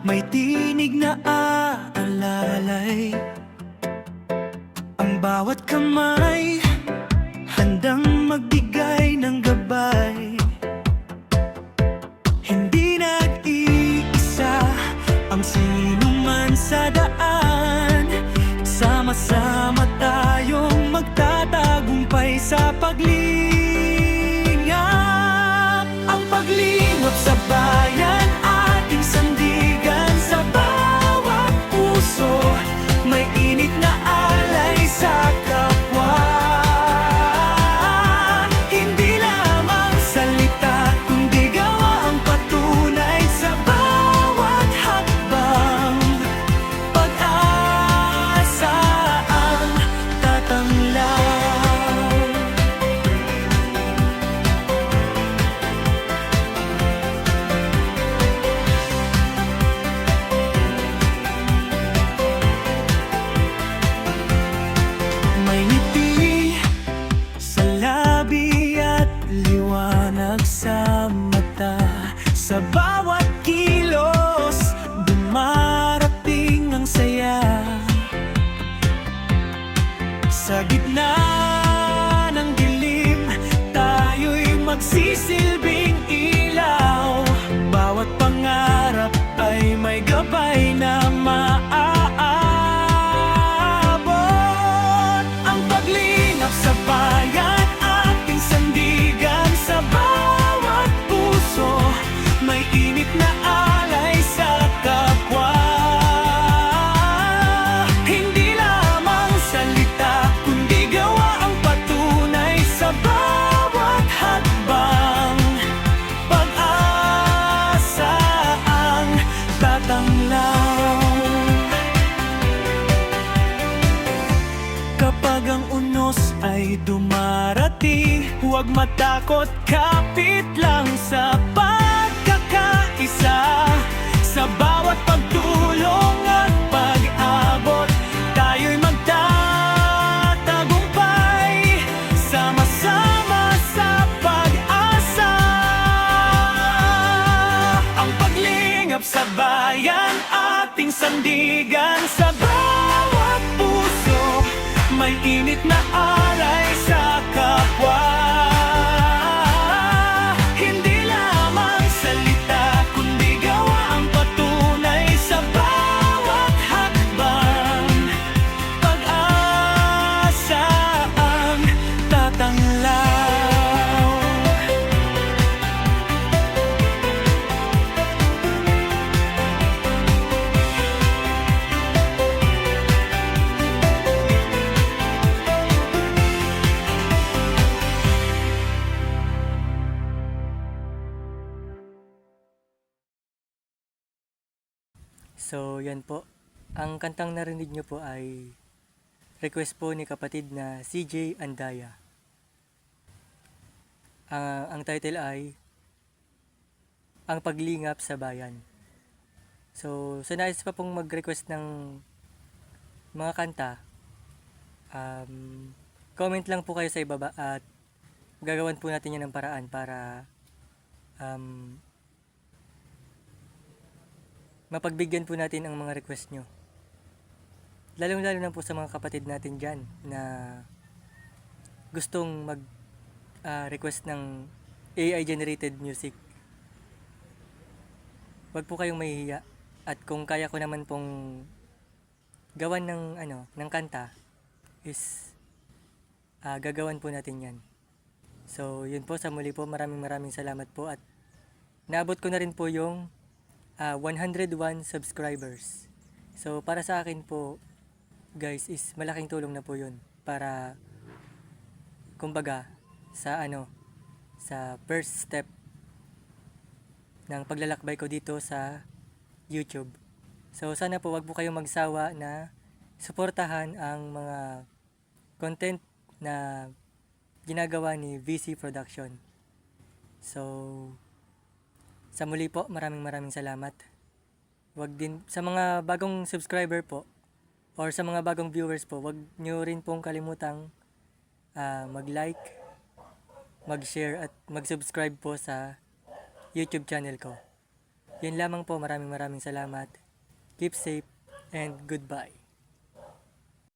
may tinig na aalalay. Ang bawat kamay Sa bawat kilos dumarating ang saya. Sa gitna ng dilim tayo'y magsisilbing ilaw. Bawat pangarap ay may gabay na maaabot Huwag matakot, kapit lang sa pagkakaisa. Sa bawat pagtulong at pag-abot Tayo'y magtatagumpay. Sama-sama sa pag-asa. Ang paglingap sa bayan Ating sandigan. Sa bawat puso May init na alay sa kapwa So, yan po. Ang kantang narinig nyo po ay request po ni kapatid na CJ Andaya. Ang, ang title ay Ang Paglingap sa Bayan. So, sa nais pa pong mag-request ng mga kanta, um, comment lang po kayo sa ibaba at gagawan po natin yan ng paraan para um, mapagbigyan po natin ang mga request nyo. Lalong lalo na po sa mga kapatid natin dyan na gustong mag ah, request ng AI generated music. Huwag po kayong mahihiya. At kung kaya ko naman pong gawan ng ano, ng kanta is ah, gagawan po natin 'yan. So, yun po sa muli po. Maraming maraming salamat po at naabot ko na rin po yung ah, 101 subscribers. So, para sa akin po, guys, is malaking tulong na po yun. Para, kumbaga, sa ano, sa first step ng paglalakbay ko dito sa YouTube. So, sana po wag po kayong magsawa na suportahan ang mga content na ginagawa ni VC Production. So, sa muli po, maraming maraming salamat. Wag din sa mga bagong subscriber po or sa mga bagong viewers po, wag nyo rin pong kalimutang ah, mag-like, mag-share at mag-subscribe po sa YouTube channel ko. Yan lamang po, maraming maraming salamat. Keep safe and goodbye.